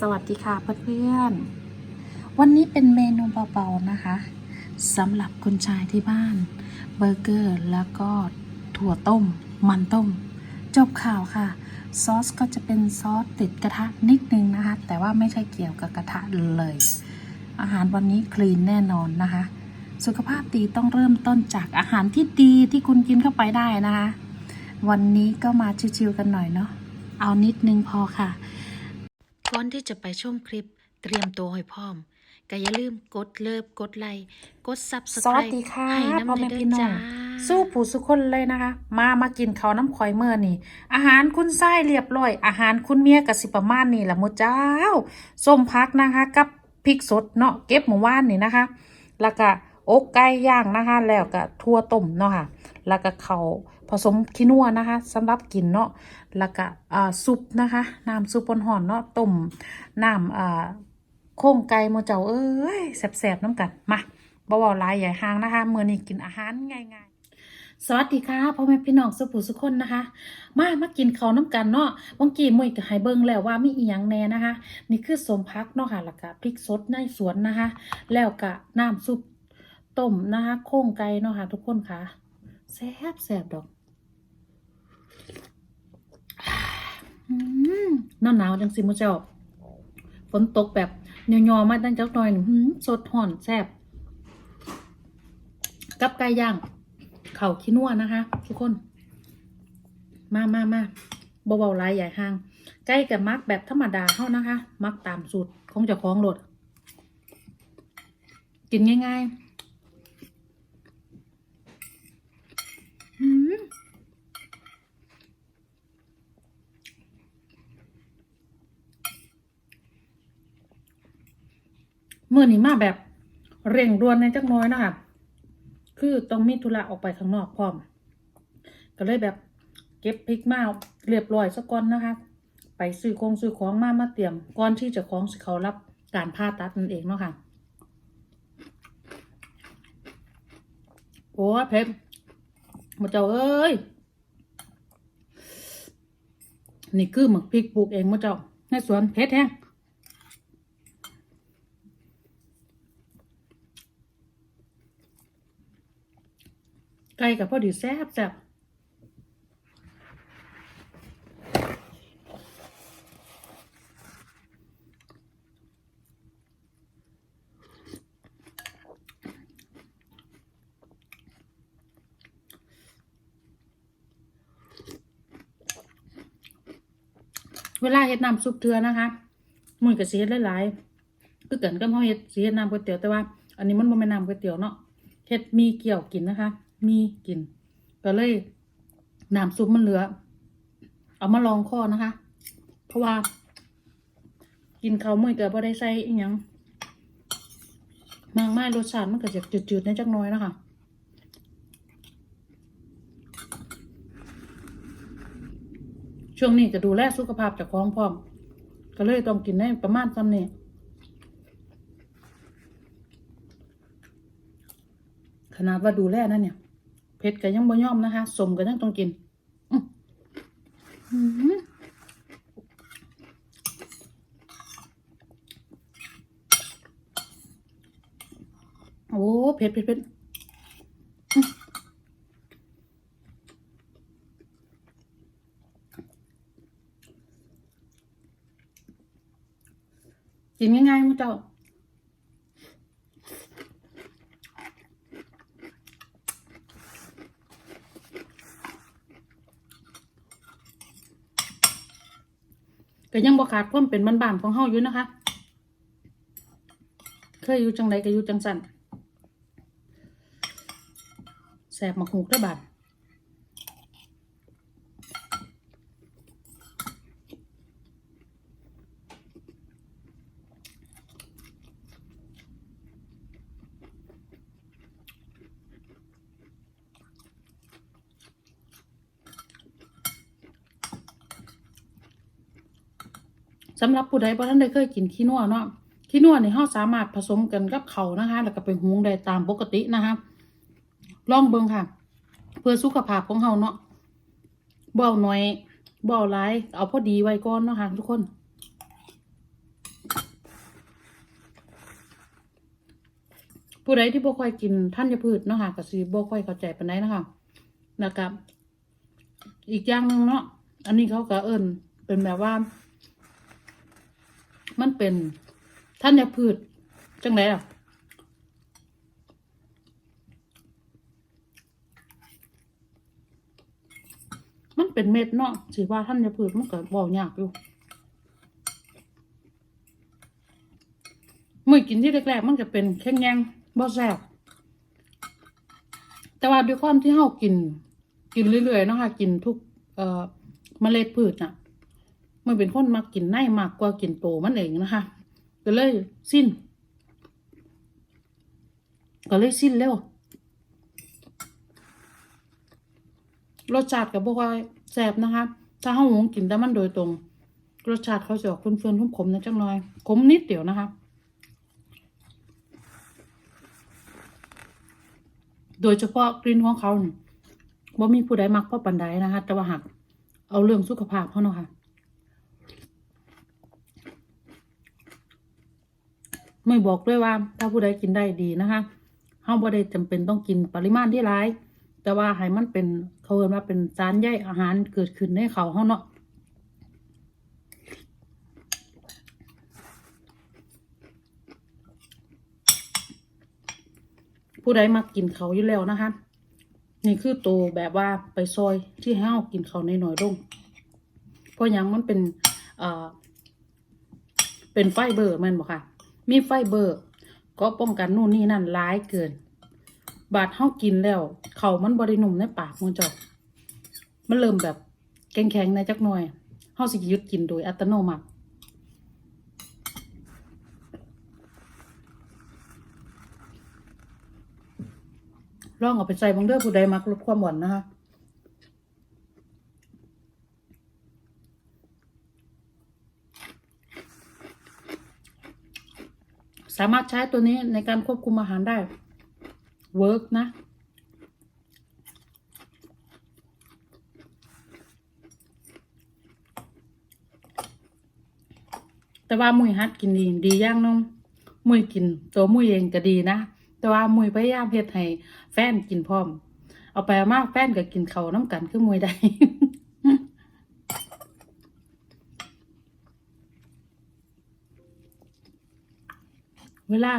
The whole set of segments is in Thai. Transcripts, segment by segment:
สวัสดีค่ะเพื่อนๆ วันนี้เป็นเมนูเบาๆนะคะสำหรับคุณชายที่บ้าน เบอร์เกอร์แล้วก็ถั่วต้ม มันต้ม จบข่าวค่ะ ซอสก็จะเป็นซอสติดกระทะนิดนึงนะคะ แต่ว่าไม่ใช่เกี่ยวกับกระทะเลย อาหารวันนี้คลีนแน่นอนนะคะ สุขภาพดีต้องเริ่มต้นจากอาหารที่ดีที่คุณกินเข้าไปได้นะคะ วันนี้ก็มาชิวๆกันหน่อยเนาะเอานิดนึงพอค่ะ ก่อนที่จะไปชมคลิปเตรียมตัวให้พร้อมก็อย่าลืมกดเลิฟกดไลค์กดซับสไครสวัสต์ดีค่ะให้น้ำพ่อแม่เด้พี่อน้อจ้างสู้ผู้สุคนเลยนะคะ มามากินข้าวน้ำข่อยเมื่อนี่ อาหารคุณไส้เรียบร้อย อาหารคุณเมียกับสิประมาณนี่แหละมุเจ้าส้มพักนะคะ กับพริกสดเนาะเก็บเมื่อวานนี่นะคะ แล้วก็อกไก่ย่างนะคะ แล้วก็ทั่วต้มเนาะค่ะ แล้วก็เขาว ผสมขี้นัวนะคะสำหรับกินเนาะแล้วก็ซุปนะคะน้ำซุปห่อนๆเนาะต้มน้ำอ่าโค้งไก่โมเจ้าเอ้ยแสบๆน้ำกันมาบ่เบาหลายใหญ่หางนะคะเมื่อนี้กินอาหารง่ายๆ สวัสดีค่ะพ่อแม่พี่น้องสุผู้สุคนนะคะ มามากินข้าวน้ำกันเนาะบางกี้มวยก็ให้เบิ่งแล้วว่ามีอีหยังแน่นะคะ นี่คือสมพักเนาะค่ะแล้วก็พริกสดในสวนนะคะ แล้วก็น้ำซุปต้มนะคะโค้งไก่เนาะค่ะทุกคนค่ะแซ่บแซ่บดอกอืม หนาวหนาวๆจังสิโมเจ้า ฝนตกแบบเนียวๆมาตั้งเจักหน่อยหืมสดห่อนแซ่บกับไก่ย่าง เข่าขี้นัวนะคะ ทุกคน มามามาเบาๆลายใหญ่ห่างไก่กับมักแบบธรรมดาเท่านะคะ มักตามสูตรของเจ้าของรถกินง่าย ๆหืม เมื่อนี้มาแบบเร่งด่วนในจักน้อยนะคะคือต้องมีธุระออกไปข้างนอกพร้อม ก็เลยแบบเก็บพริกมาเรียบร้อยสักก่อนนะคะ ไปซื้อคงซื้อของมามาเตรียมก่อนที่จะของสิเขารับการผ่าตัดนั่นเองเนาะค่ะโอ้เพชรมาเจ้าเอ้ยนี่คือหมึกพริกปลูกเองมาเจ้าในสวนเพชรแห้ง ไก่กับพอดีแซ่บแซ่บเวลาเฮ็ดน้ำซุปเทือนะคะมันก็สิเฮ็ดหลายๆคือกันกับเฮาเฮ็ดสิเฮ็ดน้ำก๋วยเตี๋ยวแต่ว่า อันนี้มันบ่แม่นน้ำก๋วยเตี๋ยวเนาะเฮ็ดมีเกี่ยวกินนะคะ มีกิน ก็เลยน้ำซุปมันเหลือ เอามาลองข้อนะคะ เพราะว่า กินข้าวมื้อก็บ่ได้ใส่อีหยังมากมายรสชาติมันก็จะจืดๆในจักน้อยนะคะช่วงนี้ก็ดูแลสุขภาพจากของพร้อม ก็เลยต้องกินได้ประมาณซ้ำนี้ขนาดว่าดูแลนั่นเนี่ย เผ็ดก็ยังบ่ยอมนะคะสมก็ยังต้องกินอื้อหือโอ้เผ็ดเผ็ดเผ็ดกินง่ายๆมั้งเจ้า ก็ยังบ่ขาดความเป็นบ้านๆของเฮาอยู่นะคะ เคยอยู่จังไรก็อยู่จังสันแสบมาหูกระบาด สำหรับผู้ใดบ่ท่านได้เคยกินขี้นัวเนาะขี้นัวนี่เฮาสามารถผสมกันกับเขานะคะ แล้วก็ไปหุงได้ตามปกตินะคะลองเบิ่งค่ะ เพื่อสุขภาพของเฮาเนาะเบาหน่อยเบาหลายเอาพอดีไว้ก่อนเนาะค่ะทุกคนผู้ใดที่บ่ค่อยกินท่านจะพืชเนาะค่ะก็สิบ่ค่อยเข้าใจปานใดนะคะนะครับ อีกอย่างหนึ่งเนาะอันนี้เขาก็เอิญเป็นแบบว่า มันเป็นธัญพืชจังไดอะมันเป็นเม็ดเนาะสิว่าท่านจะพืชมันก็บอกยากอยู่มื่อกินที่แรกๆมันจะเป็นแข็งแยงบ่แซ่บแต่ว่าด้วยความที่เฮากิน กินเรื่อยๆเนาะค่ะ กินทุกเอ่อเมล็ดพืชน่ะ มันเป็นคนมักกินในมากกว่ากินโตมันเองนะคะ ก็เลยสิ้น ก็เลยสิ้นเร็วรสชาติกับพวกว่าแซบนะคะ ถ้าห้าหงกินแต่มันโดยตรง รสชาติเขาจะออกเฟื่อนๆขมๆนะจังน่อย ขมนิดเดียวนะคะ โดยเฉพาะกลิ่นของเขาเนี่ยว่ามีผู้ใดมักเพราะปันไดนะคะ แต่ว่าหักเอาเรื่องสุขภาพเขาเนาะค่ะ ไม่บอกด้วยว่า ถ้าผู้ใดกินได้ดีนะคะเฮาบ่ได้จำเป็นต้องกินปริมาณที่ร้าย แต่ว่าให้มันเป็นเขาเรียกว่าเป็นสารใยอาหารเกิดขึ้นในเขาเฮาเนาะผู้ใดมากินเขาอยู่แล้วนะคะ นี่คือโตวแบบว่าไปซอยที่ให้เฮากินเขาวน้อยลงเพราะยังมันเป็นเอ่อเป็นไฟเบอร์มันบอกค่ะ มีไฟเบอร์ ก็ป้องกันนู่นนี่นั่นร้ายเกิน บาดเฮากินแล้ว เขามันบริหนุ่มในปากมันจอกมันเริ่มแบบแข็งๆในจักหน่อยเฮาสิยุดกินโดยอัตโนมัติลองเอาไปใส่บางเด้อผู้ใดมักลดความหวานนะคะ สามารถใช้ตัวนี้ในการควบคุมอาหารได้เวิร์กนะ แต่ว่ามุยฮัดกินดีดีย่างน้องมุยกิน ตัวมุยเองก็ดีนะ แต่ว่ามุยพยายามเฮ็ดให้แฟนกินพร้อม เอาไปมากแฟนก็กินเขาน้ำกันคือมุยได้ เวลา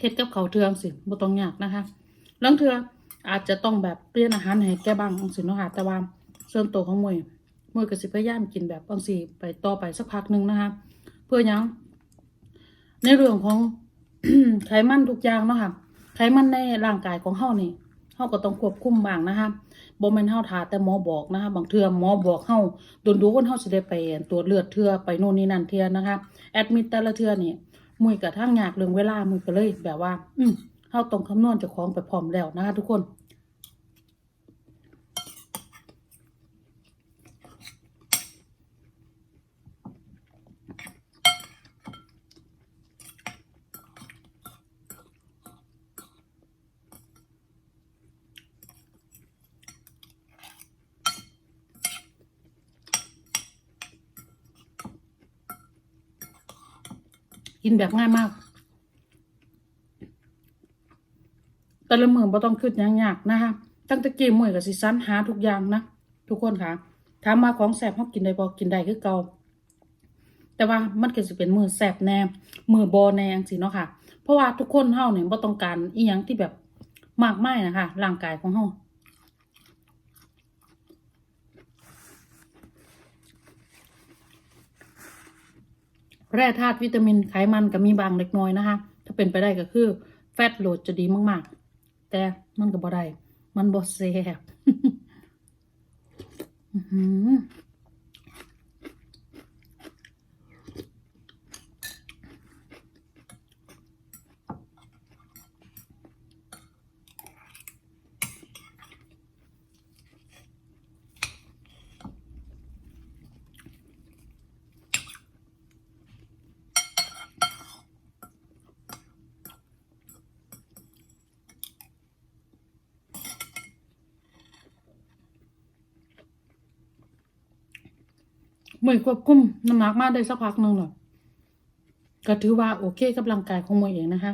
เฮ็ดกับเขาเทืองสิบ่ต้องยากนะคะลังเทืออาจจะต้องแบบเปลี่ยนอาหารให้แก้บ้างจังซี่เนาะค่ะแต่ว่าส่วนตัวของมวยมวยก็สิพยายามกินแบบบางสิไปต่อไปสักพักหนึงนะคะเพื่อยังในเรื่องของไขมันทุกอย่างเนาะค่ะไขมันในร่างกายของเฮานี่เฮาก็ต้องควบคุมบ้างนะคะบ่แม่นเฮาทาแต่หมอบอกนะคะบางเทื่อหมอบอกเฮาโดนๆเฮาสิได้ไปตรวจเลือดเทื่อไปโน่นนี่นั่นเทื่อนะคะแอดมิดแต่ละเทื่อนี่ มุยกระทั่งยากเรื่องเวลามุยก็เลยแบบว่า อืมเฮาตรงคำนวณเจ้าของไปพร้อมแล้วนะคะทุกคน กินแบบง่ายมาก แต่ละมือบ่ต้องคิดหยังยากนะคะตั้งแต่กี้มือกับสิสันหาทุกอย่างนะทุกคนค่ะถามมาของแสบเขากินได้บ่กินได้คือเกาแต่ว่ามันก็สิเป็นมือแสบแน่มือบอแนงซี่เนาะค่ะ เพราะว่าทุกคนเฮาเนี่ยบ่ต้องการอีหยังที่แบบมากมายนะคะร่างกายของเฮา แร่ธาตุวิตามินไขมันก็มีบางเล็กน้อยนะคะ ถ้าเป็นไปได้ก็คือ แฟตโหลดจะดีมากๆ แต่มันก็บ่ได้มันบ่แซ่บ มือนควบคุมน้ำหนักมาได้สักพักหนึ่งหรอกก็ถือว่าโอเคกับร่างกายของมวยเองนะคะ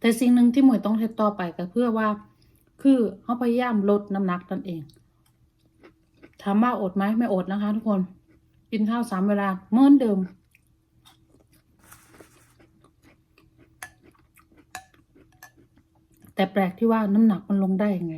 แต่สิ่งหนึ่งที่หมวยต้องเฮ็ดต่อไปก็เพื่อว่า คือเขาพยายามลดน้ำหนักนั่นเอง ถามว่าอดไหมไม่อดนะคะ ทุกคน กินข้าวสามเวลาเหมือนเดิมแต่แปลกที่ว่าน้ำหนักมันลงได้ยังไง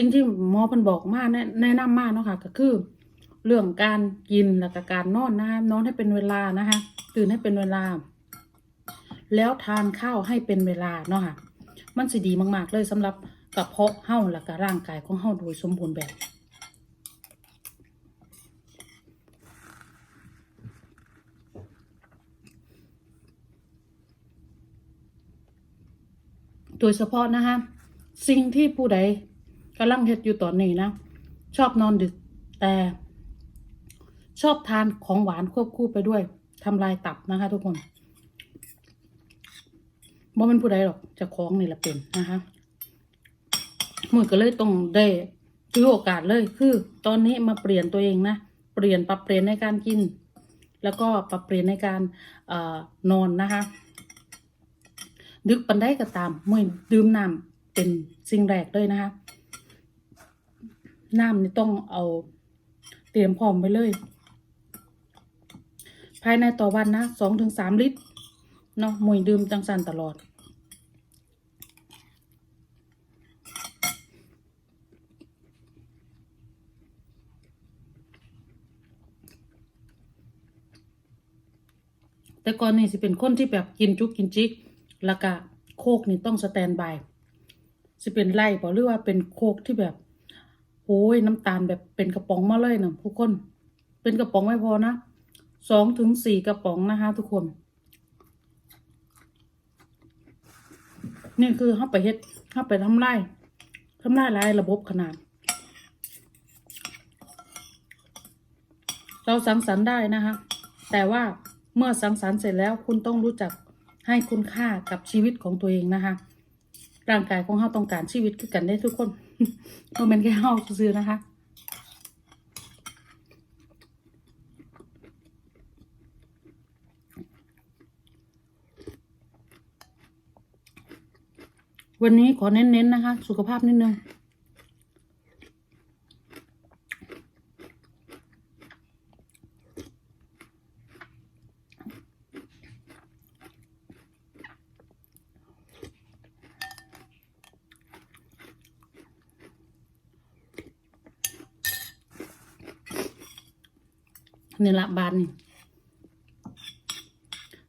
สิ่งที่หมอเพิ่นบอกมาแนะแนะนำมากเนาะค่ะ ก็คือ เรื่องการกินแล้วก็การนอนนะคะนอนให้เป็นเวลานะคะ ตื่นให้เป็นเวลา แล้วทานข้าวให้เป็นเวลาเนาะค่ะ มันสิดีมาก ๆ เลยสำหรับกระเพาะเฮาและก็ร่างกายของเฮาโดยสมบูรณ์แบบโดยเฉพาะนะคะสิ่งที่ผู้ใด กำลังเฮ็ดอยู่ตอนนี้นะ ชอบนอนดึก แต่ ชอบทานของหวานควบคู่ไปด้วยทำลายตับนะคะ ทุกคนบ่เป็นผู้ใดหรอกจะคล้องนี่แหละเป็นนะคะมือก็เลยต้องได้ถือโอกาสเลยคือ ตอนนี้มาเปลี่ยนตัวเองนะเปลี่ยนปรับเปลี่ยนในการกิน แล้วก็ปรับเปลี่ยนในการเอ่อนอนนะคะ ดึกปันได้ก็ตามเมื่อดื่มน้ำเป็นสิ่งแรกเลยนะคะ น้ำนี่ต้องเอาเตรียมพร้อมไว้เลย ภายในต่อวันนะสองถึงสามลิตรเนาะมวยดื่มจังสันตลอด แต่ก่อนนี่สิเป็นคนที่แบบกินจุกกินจิกแล้วก็โคกนี่ต้องสแตนบายสิเป็นไล่บอกหรือว่าเป็นโคกที่แบบ โอ้ยน้ำตาลแบบเป็นกระป๋องมาเลยนะทุกคน เป็นกระป๋องไม่พอนะสองถึงสี่กระป๋องนะคะ ทุกคน นี่คือเข้าไปเฮ็ดเข้าไปทำไร่ทำไร่รายระบบขนาด เราสังสรรค์ได้นะคะ แต่ว่าเมื่อสังสรรค์เสร็จแล้วคุณต้องรู้จักให้คุณค่ากับชีวิตของตัวเองนะคะ ร่างกายของเฮาต้องการชีวิตคือกันได้ทุกคนโมเมนแค่เฮาซื้อนะคะวันนี้ขอเน้นๆนะคะ สุขภาพนิดนึง นี่ละบานนี่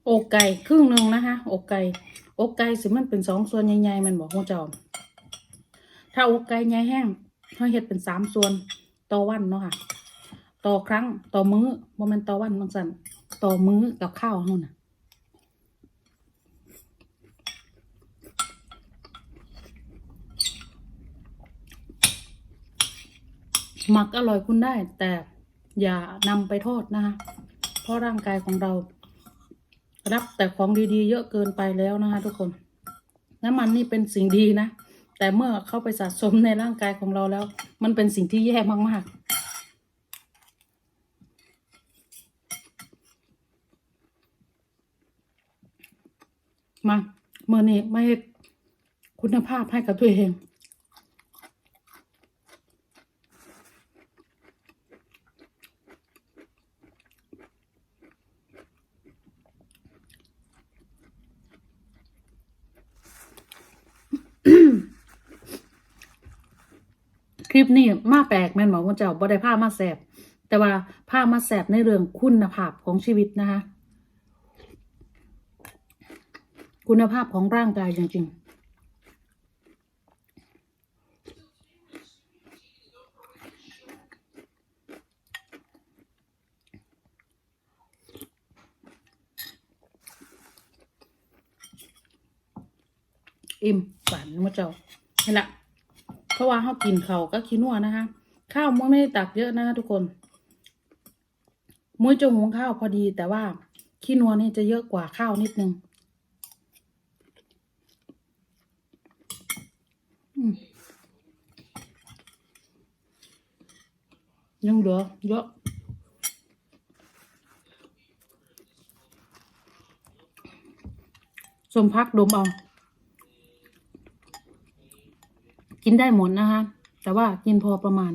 อกไก่ครึ่งหนึ่งนะคะ อกไก่ อกไก่สิมันเป็นสองส่วนใหญ่ๆมันบอกคุณเจ้า ถ้าอกไก่ใหญ่แห้งเขาเฮ็ดเป็นสามส่วนต่อวันเนาะค่ะ ต่อครั้งต่อมื้อบ่แม่นต่อวันบางสันต่อมื้อกับข้าวเฮาน่ะหมักอร่อยคุณได้แต่ อย่านำไปทอดนะคะเพราะร่างกายของเรารับแต่ของดีๆ เยอะเกินไปแล้วนะคะทุกคน น้ำมันนี่เป็นสิ่งดีนะ แต่เมื่อเข้าไปสะสมในร่างกายของเราแล้ว มันเป็นสิ่งที่แย่มากๆมาเมื่อนี้ไม่คุณภาพให้กับตัวเอง คลิปนี้มาแปลกแม่นบอกว่าเจ้าบ่ได้ผ้ามาแสบ แต่ว่าผ้ามาแสบในเรื่องคุณภาพของชีวิตนะคะ คุณภาพของร่างกายจริงๆอิ่มฝันมาเจ้านี่ละ เพราะว่าเขากินเขาก็ขี้นัวนะคะ ข้าวมุ้ยไม่ได้ตักเยอะนะคะทุกคน มุ้ยจะหุงข้าวพอดีแต่ว่าขี้นัวนี่จะเยอะกว่าข้าวนิดนึงยังเหลือเยอะสมพักดมเอา กินได้หมดนะคะ แต่ว่ากินพอประมาณ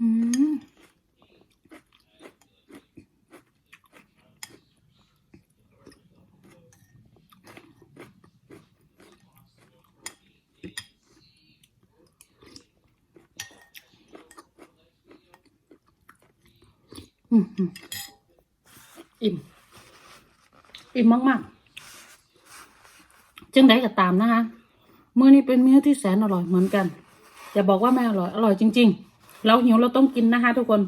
อืมอืมอิ่ม อิ่มมาก ๆ จึงได้ก็ตามนะคะ มื้อนี้เป็นมื้อที่แสนอร่อยเหมือนกันอย่าบอกว่าไม่อร่อยอร่อยจริง ๆ เราหิวเราต้องกินนะคะทุกคน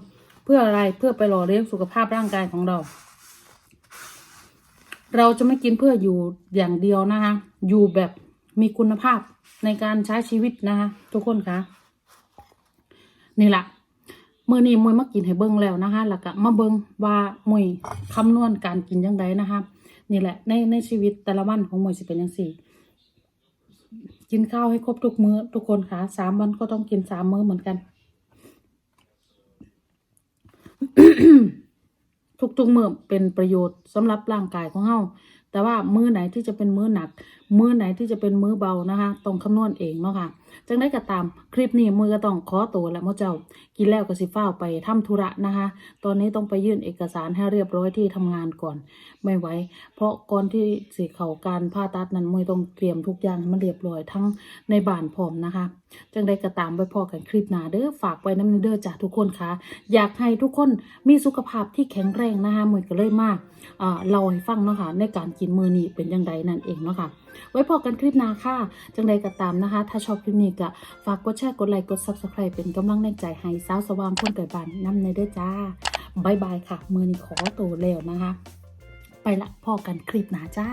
เพื่ออะไรเพื่อไปหล่อเลี้ยงสุขภาพร่างกายของเรา เราจะไม่กินเพื่ออยู่อย่างเดียวนะคะ อยู่แบบมีคุณภาพในการใช้ชีวิตนะคะ ทุกคนคะนี่แหละมื่อนี้มวยมากินให้เบิ่งแล้วนะคะแล้วก็มาเบิ่งว่ามวยคำนวณการกินยังไงนะคะนี่แหละในในชีวิตแต่ละวันของมวยสิเป็นยังสี่ กินข้าวให้ครบทุกมื้อทุกคนค่ะสามวันก็ต้องกินสามมื้อเหมือนกัน ทุกๆมื้อเป็นประโยชน์สำหรับร่างกายของเฮาแต่ว่ามื้อไหนที่จะเป็นมื้อหนัก มื้อไหนที่จะเป็นมื้อเบานะคะ ต้องคำนวณเองเนาะค่ะ จังได้ก็ตามคลิปนี้มือก็ต้องขอตัวแล้วมอเจ้า กินแล้วก็สิฟ้าวไปทำธุระนะคะ ตอนนี้ต้องไปยื่นเอกสารให้เรียบร้อยที่ทำงานก่อน ไม่ไหวเพราะก่อนที่สิเขาการผ่าตัดนั้นมวยต้องเตรียมทุกอย่างให้มันเรียบร้อยทั้งในบ้านพร้อมนะคะ จังได้ก็ตามไปพอกันคลิปหน้าเด้อฝากไว้น้ำเด้อจ้ะทุกคนค่ะ อยากให้ทุกคนมีสุขภาพที่แข็งแรงนะคะมวยก็เลยมากอ่าเราให้ฟังเนาะค่ะในการกินมือนี้เป็นยังไงนั่นเองเนาะค่ะ ไว้พอกันคลิปหน้าค่ะ จังใดก็ตามนะคะ ถ้าชอบคลิปนี้ก็ฝากกดแชร์กดไลค์กด subscribe เป็นกำลังแรงใจให้สาวสว่างคนเกิดบานน้ำในเด้อจ้าบายบายค่ะ มือนี้ขอตัวแล้วนะคะ ไปละพอกันคลิปหน้าจ้า